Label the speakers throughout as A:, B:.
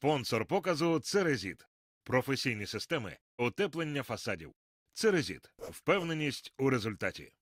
A: Спонсор показу Церезіт. Професійні системи утеплення фасадів. Церезіт. Впевненість у результаті.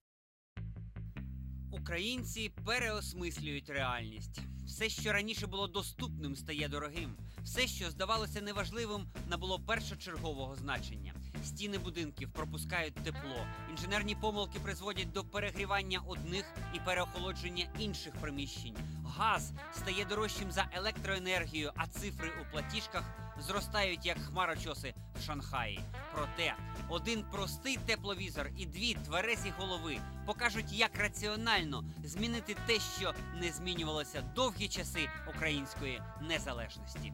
B: Українці переосмислюють реальність. Все, що раніше було доступним, стає дорогим. Все, що здавалося неважливим, набуло першочергового значення. Стіни будинків пропускають тепло. Інженерні помилки призводять до перегрівання одних і переохолодження інших приміщень. Газ стає дорожчим за електроенергію, а цифри у платіжках зростають як хмарочоси в Шанхаї. Проте один простий тепловізор і дві тверезі голови покажуть, як раціонально змінити те, що не змінювалося довгі часи української незалежності.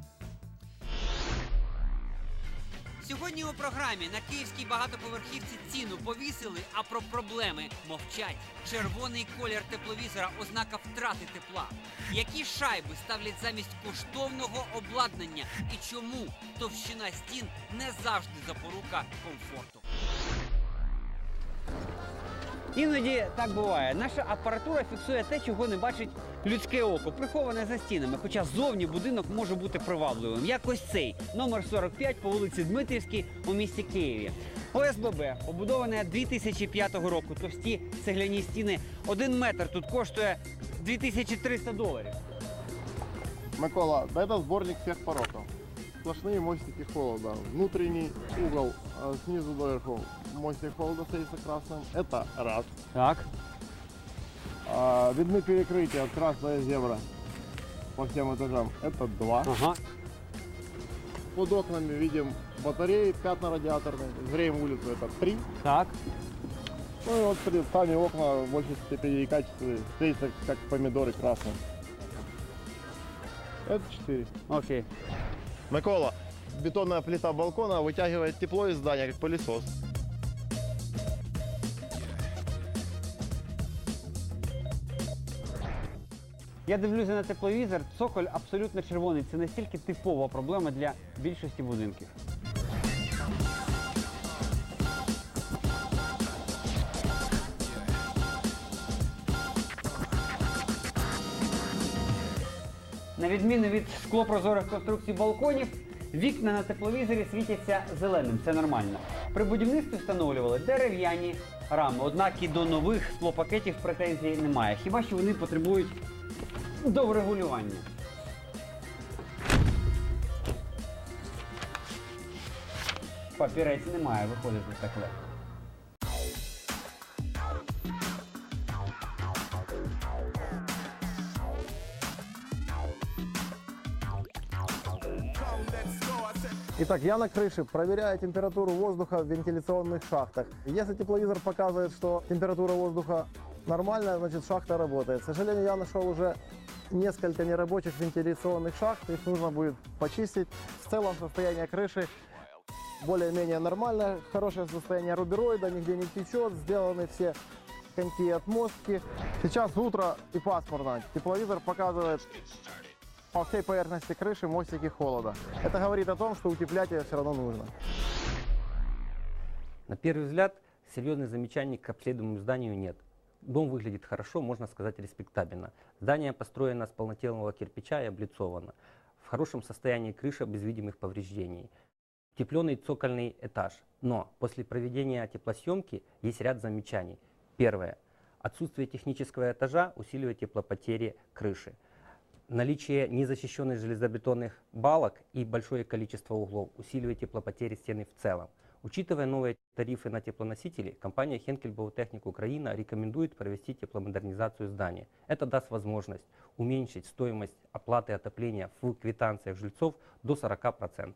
B: Сьогодні у програмі на київській багатоповерхівці ціну повісили, а про проблеми мовчать. Червоний колір тепловізора ознака втрати тепла. Які шайби ставлять замість коштовного обладнання і чому товщина стін не завжди запорука комфорту. Іноді так буває. Наша апаратура фіксує те, чого не бачить людське око, приховане за стінами. Хоча зовні будинок може бути привабливим. Як ось цей номер 45 по вулиці Дмитрівській у місті Києві. ОСББ побудоване 2005 року. Товсті цегляні стіни. Один метр тут коштує 2300 доларів.
C: Микола, да это сборник всех пороков. Сплошные мостики холода. Внутренний угол э, снизу доверху Мостик холода остается красным. Это раз.
B: Так.
C: А, видны перекрытия красная зебра по всем этажам. Это два.
B: Ага.
C: Под окнами видим батареи, пятна радиаторные. Греем улицу. Это три.
B: Так.
C: Ну и вот при- сами окна в большей степени и качестве светятся как помидоры красным. Это четыре.
B: Окей.
C: Микола, бетонная плита балкона вытягивает тепло из здания, как пылесос.
B: Я дивлюся на тепловізор, цоколь абсолютно червоний. Це настільки типова проблема для більшості будинків. На відміну від склопрозорих конструкцій балконів, вікна на тепловізорі світяться зеленим. Це нормально. При будівництві встановлювали дерев'яні рами, однак і до нових склопакетів претензій немає. Хіба що вони потребують до врегулювання. Папірець немає, виходити так легко.
C: Итак, я на крыше проверяю температуру воздуха в вентиляционных шахтах. Если тепловизор показывает, что температура воздуха нормальная, значит шахта работает. К сожалению, я нашел уже несколько нерабочих вентиляционных шахт, их нужно будет почистить. В целом состояние крыши более-менее нормальное, хорошее состояние рубероида, нигде не течет, сделаны все коньки отмостки. Сейчас утро и пасмурно. Тепловизор показывает по всей поверхности крыши мостики холода. Это говорит о том, что утеплять ее все равно нужно.
D: На первый взгляд, серьезных замечаний к обследуемому зданию нет. Дом выглядит хорошо, можно сказать, респектабельно. Здание построено с полнотелого кирпича и облицовано. В хорошем состоянии крыша без видимых повреждений. Утепленный цокольный этаж. Но после проведения теплосъемки есть ряд замечаний. Первое. Отсутствие технического этажа усиливает теплопотери крыши. Наличие незащищенных железобетонных балок и большое количество углов усиливает теплопотери стены в целом. Учитывая новые тарифы на теплоносители, компания Хенкель Баутехник Украина рекомендует провести тепломодернизацию здания. Это даст возможность уменьшить стоимость оплаты отопления в квитанциях жильцов до 40%.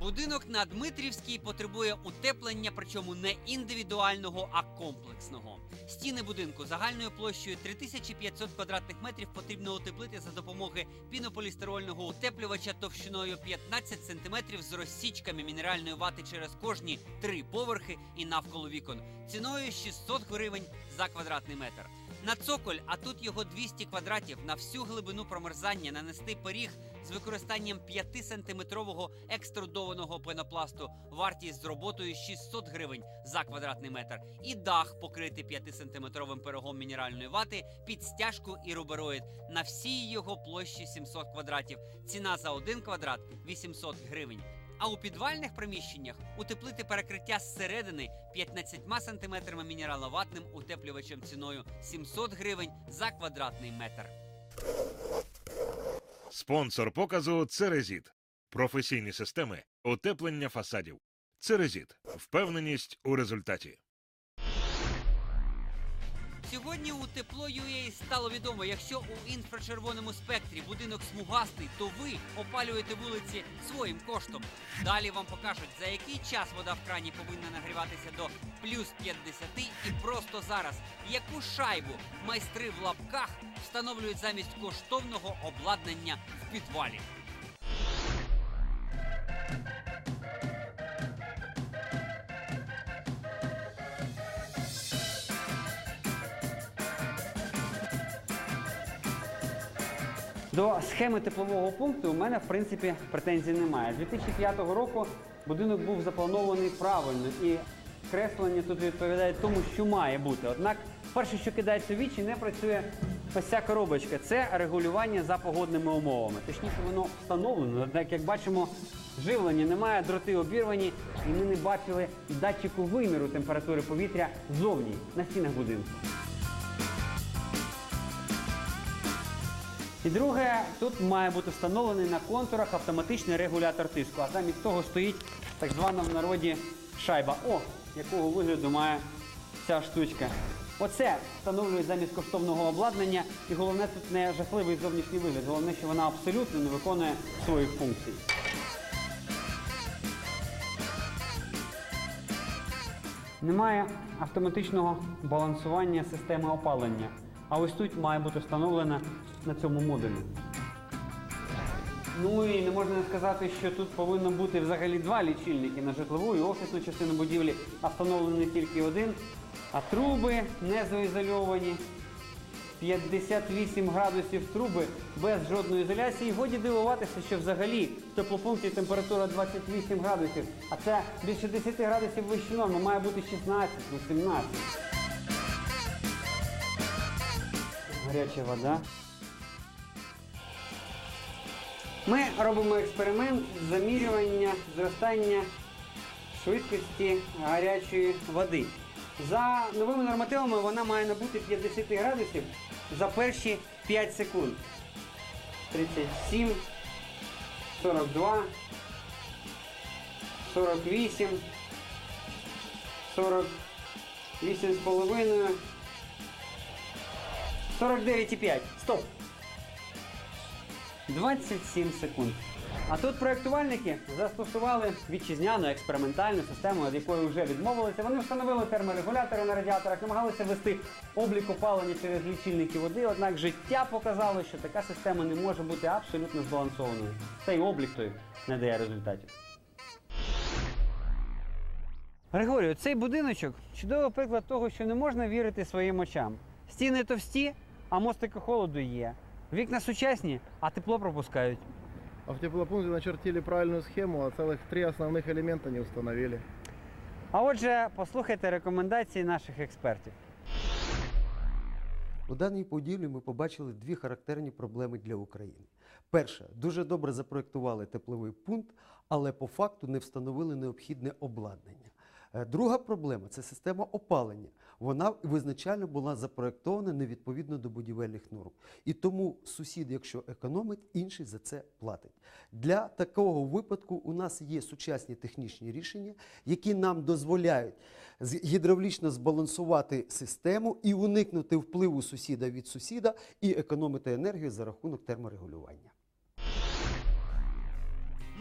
B: Будинок на Дмитрівській потребує утеплення, причому не індивідуального, а комплексного. Стіни будинку загальною площею 3500 квадратних метрів потрібно утеплити за допомогою пінополістирольного утеплювача товщиною 15 см з розсічками мінеральної вати через кожні три поверхи і навколо вікон, ціною 600 гривень за квадратний метр.
E: На цоколь, а тут його 200 квадратів на всю глибину промерзання нанести пиріг з використанням 5-сантиметрового екструдованого пенопласту. Вартість з роботою 600 гривень за квадратний метр. І дах покрити 5-сантиметровим пирогом мінеральної вати під стяжку і рубероїд на всій його площі 700 квадратів. Ціна за один квадрат 800 гривень. А у підвальних приміщеннях утеплити перекриття зсередини 15 сантиметрами мінераловатним утеплювачем ціною 700 гривень за квадратний метр.
A: Спонсор показу Церезіт. Професійні системи утеплення фасадів. Церезіт. Впевненість у результаті.
E: Сьогодні у тепло UA стало відомо, якщо у інфрачервоному спектрі будинок смугастий, то ви опалюєте вулиці своїм коштом. Далі вам покажуть, за який час вода в крані повинна нагріватися до плюс 50 і просто зараз, яку шайбу майстри в лапках встановлюють замість коштовного обладнання в підвалі.
B: До схеми теплового пункту у мене в принципі претензій немає. З 2005 року будинок був запланований правильно і креслення тут відповідає тому, що має бути. Однак, перше, що кидається в вічі, не працює ось ця коробочка. Це регулювання за погодними умовами. Точніше, воно встановлено. Однак, як бачимо, живлення немає, дроти обірвані, і ми не бачили датчику виміру температури повітря ззовні на стінах будинку. І друге, тут має бути встановлений на контурах автоматичний регулятор тиску. А замість того стоїть так звана в народі шайба. О, якого вигляду має ця штучка. Оце встановлюють замість коштовного обладнання. І головне тут не жахливий зовнішній вигляд. Головне, що вона абсолютно не виконує своїх функцій. Немає автоматичного балансування системи опалення. А ось тут має бути встановлена на цьому модулі. Ну і не можна сказати, що тут повинно бути взагалі два лічильники на житлову і офісну частину будівлі, а встановлений тільки один. А труби не заізольовані. 58 градусів труби без жодної ізоляції. Годі дивуватися, що взагалі в теплопункті температура 28 градусів, а це більше 10 градусів вище норми, має бути 16-18. Гаряча вода. Ми робимо експеримент з замірювання зростання швидкості гарячої води. За новими нормативами вона має набути 50 градусів за перші 5 секунд. 37, 42, 48, 48 з 49,5. Стоп. 27 секунд. А тут проєктувальники застосували вітчизняну експериментальну систему, від якої вже відмовилися. Вони встановили терморегулятори на радіаторах, намагалися вести облік опалення через лічильники води. Однак життя показало, що така система не може бути абсолютно збалансованою. Та й облік той не дає результатів. Григорію, цей будиночок чудовий приклад того, що не можна вірити своїм очам. Стіни товсті, а мостики холоду є. Вікна сучасні, а тепло пропускають.
C: А в теплопункте начертили правильную схему, а целых три основных элемента не установили.
B: А отже, послухайте рекомендації наших експертів.
F: У даній поділі ми побачили дві характерні проблеми для України. Перше, дуже добре запроектували тепловий пункт, але по факту не встановили необхідне обладнання. Е, Друга проблема це система опалення. Вона визначально була запроектована невідповідно до будівельних норм. І тому сусід, якщо економить, інший за це платить. Для такого випадку у нас є сучасні технічні рішення, які нам дозволяють гідравлічно збалансувати систему і уникнути впливу сусіда від сусіда і економити енергію за рахунок терморегулювання.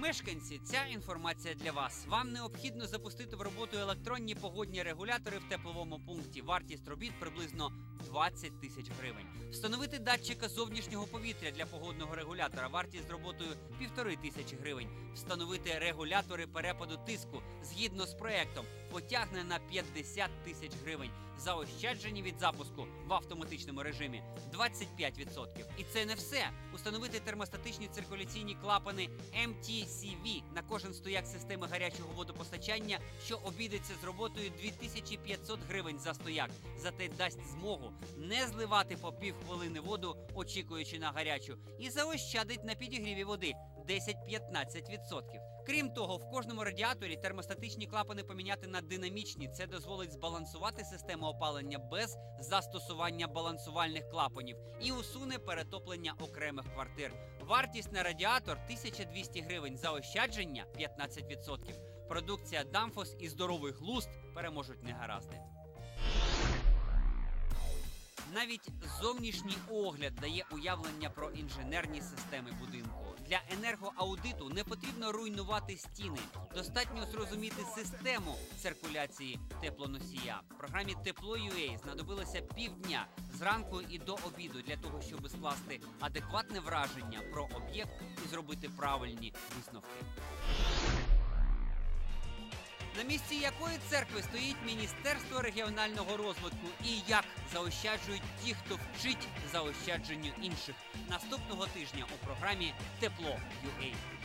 E: Мешканці, ця інформація для вас. Вам необхідно запустити в роботу електронні погодні регулятори в тепловому пункті. Вартість робіт приблизно 20 тисяч гривень. Встановити датчика зовнішнього повітря для погодного регулятора. Вартість роботою півтори тисячі гривень. Встановити регулятори перепаду тиску згідно з проектом
B: потягне на 50 тисяч гривень. Заощаджені від запуску в автоматичному режимі 25%. І це не все. Установити термостатичні циркуляційні клапани MTCV на кожен стояк системи гарячого водопостачання, що обійдеться з роботою 2500 гривень за стояк. Зате дасть змогу не зливати по півхвилини воду, очікуючи на гарячу, і заощадить на підігріві води 10-15%. Крім того, в кожному радіаторі термостатичні клапани поміняти на динамічні. Це дозволить збалансувати систему опалення без застосування балансувальних клапанів і усуне перетоплення окремих квартир. Вартість на радіатор 1200 гривень. Заощадження 15%. Продукція Дамфос і здоровий глузд переможуть негаразди. Навіть зовнішній огляд дає уявлення про інженерні системи будинку. Для енергоаудиту не потрібно руйнувати стіни. Достатньо зрозуміти систему циркуляції теплоносія. Програмі Тепло.UA знадобилося півдня зранку і до обіду для того, щоб скласти адекватне враження про об'єкт і зробити правильні висновки. На місці якої церкви стоїть Міністерство регіонального розвитку і як заощаджують ті, хто вчить заощадженню інших наступного тижня у програмі Тепло Тепло.UA.